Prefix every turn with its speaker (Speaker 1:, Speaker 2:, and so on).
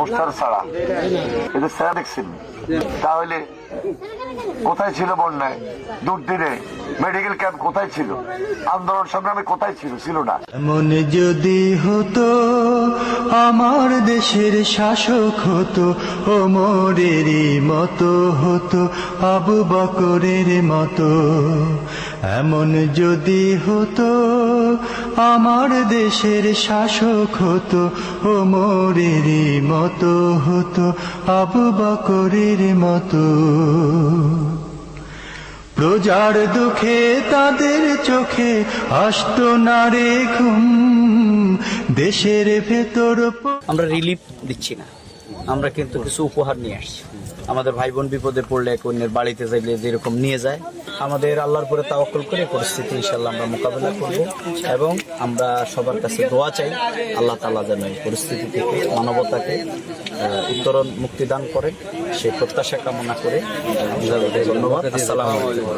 Speaker 1: Poster ছাড়া। এটা ছাড়া দেখছেন তাহলে কোথায় ছিল বন্যায়? দুর্দিনে মেডিকেল ক্যাম্প কোথায় ছিল? আন্দোলন সংগ্রামে কোথায় ছিল? ছিল না।
Speaker 2: এমন যদি হতো, আমার দেশের শাসক হতো ওমরেরই মতো হতো, আবু বকরের মতো। এমন যদি হতো, আমার দেশের শাসক হতো ওমরেরই মতো হতো আবু বকরের মতো। প্রজার দুঃখে তাদের চোখে আসত না রে ঘুম, দেশের ভেতর
Speaker 3: আমরা রিলিফ দিচ্ছি না। আমরা কিন্তু কিছু উপহার নিয়ে আসছি। আমাদের ভাই বোন বিপদে পড়লে এক অন্যের বাড়িতে যাইলে যেরকম নিয়ে যায়, আমাদের আল্লাহর পরে তাওয়াক্কুল করে পরিস্থিতি ইনশাল্লাহ আমরা মোকাবেলা করব এবং আমরা সবার কাছে দোয়া চাই, আল্লাহ তাআলা যেন এই পরিস্থিতি থেকে, মানবতাকে উত্তরণ, মুক্তিদান করে সেই প্রত্যাশা কামনা করে। ধন্যবাদ, আসসালামু